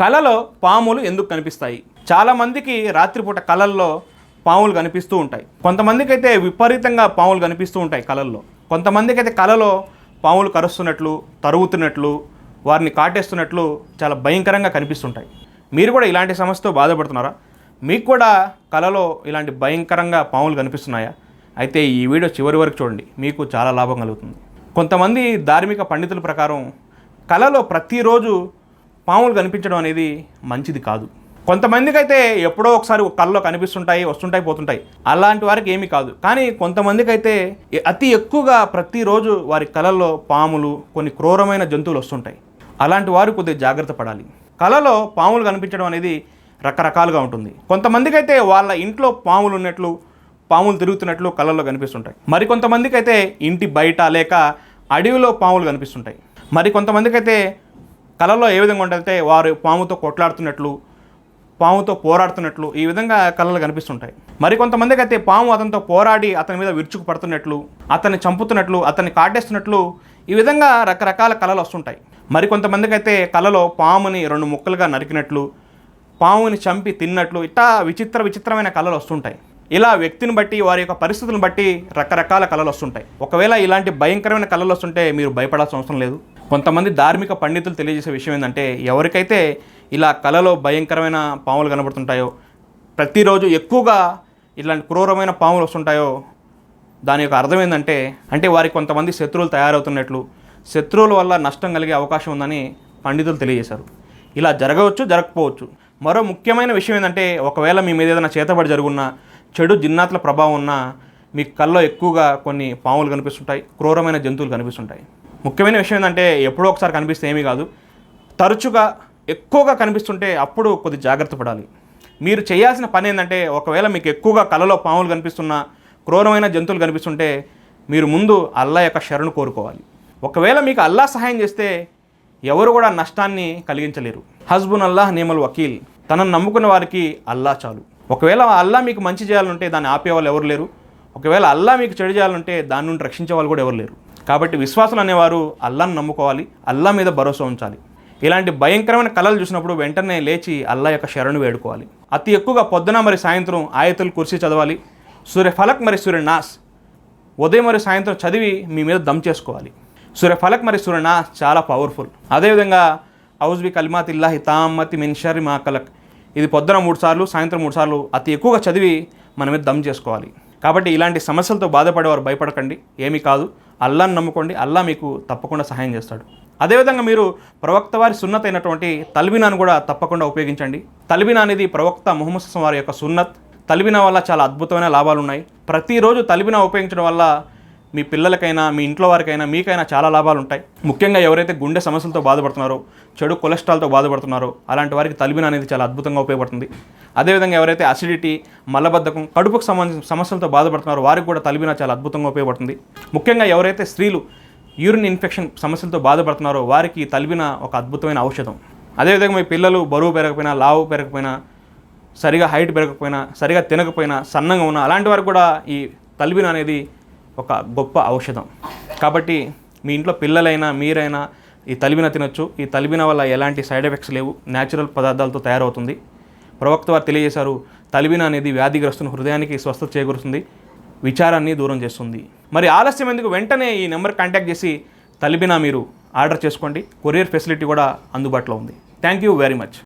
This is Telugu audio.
కళలో పాములు ఎందుకు కనిపిస్తాయి? చాలా మందికి రాత్రిపూట కళల్లో పాములు కనిపిస్తూ ఉంటాయి. కొంతమందికి అయితే విపరీతంగా పాములు కనిపిస్తూ ఉంటాయి కళల్లో కొంతమందికి అయితే కళలో పాములు కరుస్తున్నట్లు తరుగుతున్నట్లు వారిని కాటేస్తున్నట్లు చాలా భయంకరంగా కనిపిస్తుంటాయి. మీరు కూడా ఇలాంటి సమస్యతో బాధపడుతున్నారా? మీకు కూడా కళలో ఇలాంటి భయంకరంగా పాములు కనిపిస్తున్నాయా? అయితే ఈ వీడియో చివరి వరకు చూడండి. మీకు చాలా లాభం కలుగుతుంది. కొంతమంది ధార్మిక పండితుల ప్రకారం కళలో ప్రతిరోజు పాములు కనిపించడం అనేది మంచిది కాదు. కొంతమందికి అయితే ఎప్పుడో ఒకసారి కళ్ళలో కనిపిస్తుంటాయి వస్తుంటాయి పోతుంటాయి. అలాంటి వారికి ఏమీ కాదు. కానీ కొంతమందికి అయితే అతి ఎక్కువగా ప్రతిరోజు వారి కళల్లో పాములు కొన్ని క్రూరమైన జంతువులు వస్తుంటాయి. అలాంటి వారు కొద్దిగా జాగ్రత్త పడాలి. కళలో పాములు కనిపించడం అనేది రకరకాలుగా ఉంటుంది. కొంతమందికి అయితే వాళ్ళ ఇంట్లో పాములు ఉన్నట్లు పాములు తిరుగుతున్నట్లు కళల్లో కనిపిస్తుంటాయి. మరికొంతమందికి అయితే ఇంటి బయట లేక అడవిలో పాములు కనిపిస్తుంటాయి. మరి కొంతమందికి అయితే కళలో ఏ విధంగా ఉంటుందంటే వారు పాముతో కొట్లాడుతున్నట్లు పాముతో పోరాడుతున్నట్లు ఈ విధంగా కళలు కనిపిస్తుంటాయి. మరికొంతమందికి అయితే పాము అతనితో పోరాడి అతని మీద విరుచుకు పడుతున్నట్లు అతన్ని చంపుతున్నట్లు అతన్ని కాటేస్తున్నట్లు ఈ విధంగా రకరకాల కళలు వస్తుంటాయి. మరికొంతమందికి అయితే కళలో పాముని రెండు ముక్కలుగా నరికినట్లు పాముని చంపి తిన్నట్లు ఇట్టా విచిత్ర విచిత్రమైన కళలు వస్తుంటాయి. ఇలా వ్యక్తిని బట్టి వారి యొక్క పరిస్థితులను బట్టి రకరకాల కళలు వస్తుంటాయి. ఒకవేళ ఇలాంటి భయంకరమైన కళలు వస్తుంటే మీరు భయపడాల్సిన అవసరం లేదు. కొంతమంది ధార్మిక పండితులు తెలియజేసే విషయం ఏంటంటే ఎవరికైతే ఇలా కళలో భయంకరమైన పాములు కనబడుతుంటాయో ప్రతిరోజు ఎక్కువగా ఇలాంటి క్రూరమైన పాములు వస్తుంటాయో దాని యొక్క అర్థం ఏంటంటే అంటే వారికి కొంతమంది శత్రువులు తయారవుతున్నట్లు శత్రువుల వల్ల నష్టం కలిగే అవకాశం ఉందని పండితులు తెలియజేశారు. ఇలా జరగవచ్చు జరగకపోవచ్చు. మరో ముఖ్యమైన విషయం ఏంటంటే ఒకవేళ మీ మీద ఏదైనా చేతబడి జరుగున్నా చెడు జిన్నాతుల ప్రభావం ఉన్నా మీ కల్లో ఎక్కువగా కొన్ని పాములు కనిపిస్తుంటాయి క్రూరమైన జంతువులు కనిపిస్తుంటాయి. ముఖ్యమైన విషయం ఏంటంటే ఎప్పుడో ఒకసారి కనిపిస్తే ఏమీ కాదు. తరచుగా ఎక్కువగా కనిపిస్తుంటే అప్పుడు కొద్ది జాగ్రత్త పడాలి. మీరు చేయాల్సిన పని ఏంటంటే ఒకవేళ మీకు ఎక్కువగా కలలో పాములు కనిపిస్తున్నా క్రూరమైన జంతువులు కనిపిస్తుంటే మీరు ముందు అల్లా యొక్క శరణు కోరుకోవాలి. ఒకవేళ మీకు అల్లా సహాయం చేస్తే ఎవరు కూడా నష్టాన్ని కలిగించలేరు. హస్బున్ అల్లాహ్ నేమల్ వకీల్. తనను నమ్ముకున్న వారికి అల్లా చాలు. ఒకవేళ అల్లా మీకు మంచి చేయాలంటే దాన్ని ఆపేవాళ్ళు ఎవరు లేరు. ఒకవేళ అల్లా మీకు చెడు చేయాలంటే దాని నుండి రక్షించే వాళ్ళు కూడా ఎవరు లేరు. కాబట్టి విశ్వాసులు అనేవారు అల్లాను నమ్ముకోవాలి అల్లా మీద భరోసా ఉంచాలి. ఇలాంటి భయంకరమైన కళలు చూసినప్పుడు వెంటనే లేచి అల్లా యొక్క శరణు వేడుకోవాలి. అతి ఎక్కువగా పొద్దున మరి సాయంత్రం ఆయతులు కుర్సీ చదవాలి సూర్య ఫలక్ మరి సూర్య నాస్ ఉదయం మరి సాయంత్రం చదివి మీ మీద దమ్ చేసుకోవాలి. సూర్య ఫలక్ మరి సూర్య నాస్ చాలా పవర్ఫుల్. అదేవిధంగా ఔజ్బి కల్మాత్ ఇల్లాహి తామ్మతి మిన్ మా కలక్ ఇది పొద్దున మూడు సార్లు సాయంత్రం మూడు సార్లు అతి ఎక్కువగా చదివి మన మీద దమ్ చేసుకోవాలి. కాబట్టి ఇలాంటి సమస్యలతో బాధపడేవారు భయపడకండి ఏమీ కాదు. అల్లాను నమ్ముకోండి. అల్లా మీకు తప్పకుండా సహాయం చేస్తాడు. అదేవిధంగా మీరు ప్రవక్త వారి సున్నత్ అయినటువంటి తల్బినాను కూడా తప్పకుండా ఉపయోగించండి. తల్బినా అనేది ప్రవక్త ముహమ్మద్ వారి యొక్క సున్నత్. తల్బినా వల్ల చాలా అద్భుతమైన లాభాలు ఉన్నాయి. ప్రతిరోజు తల్బినా ఉపయోగించడం వల్ల మీ పిల్లలకైనా మీ ఇంట్లో వారికైనా మీకైనా చాలా లాభాలు ఉంటాయి. ముఖ్యంగా ఎవరైతే గుండె సమస్యలతో బాధపడుతున్నారో చెడు కొలెస్ట్రాల్తో బాధపడుతున్నారో అలాంటి వారికి తల్బిన అనేది చాలా అద్భుతంగా ఉపయోగపడుతుంది. అదేవిధంగా ఎవరైతే అసిడిటీ మలబద్ధకం కడుపుకు సంబంధించిన సమస్యలతో బాధపడుతున్నారో వారికి కూడా తలబినా చాలా అద్భుతంగా ఉపయోగపడుతుంది. ముఖ్యంగా ఎవరైతే స్త్రీలు యూరిన్ ఇన్ఫెక్షన్ సమస్యలతో బాధపడుతున్నారో వారికి తల్బిన ఒక అద్భుతమైన ఔషధం. అదేవిధంగా మీ పిల్లలు బరువు పెరగకపోయినా లావు పెరగకపోయినా సరిగా హైట్ పెరగకపోయినా సరిగా తినకపోయినా సన్నంగా ఉన్నా అలాంటి వారికి కూడా ఈ తల్బిన అనేది ఒక గొప్ప ఔషధం. కాబట్టి మీ ఇంట్లో పిల్లలైనా మీరైనా ఈ తలిబిన తినొచ్చు. ఈ తలిబిన వల్ల ఎలాంటి సైడ్ ఎఫెక్ట్స్ లేవు. న్యాచురల్ పదార్థాలతో తయారవుతుంది. ప్రవక్త వారు తెలియజేశారు తలిబిన అనేది వ్యాధిగ్రస్తుని హృదయానికి స్వస్థత చేకూరుస్తుంది విచారాన్ని దూరం చేస్తుంది. మరి ఆలస్యం ఎందుకు? వెంటనే ఈ నెంబర్ కాంటాక్ట్ చేసి తలిబిన మీరు ఆర్డర్ చేసుకోండి కొరియర్ ఫెసిలిటీ కూడా అందుబాటులో ఉంది. Thank you very much.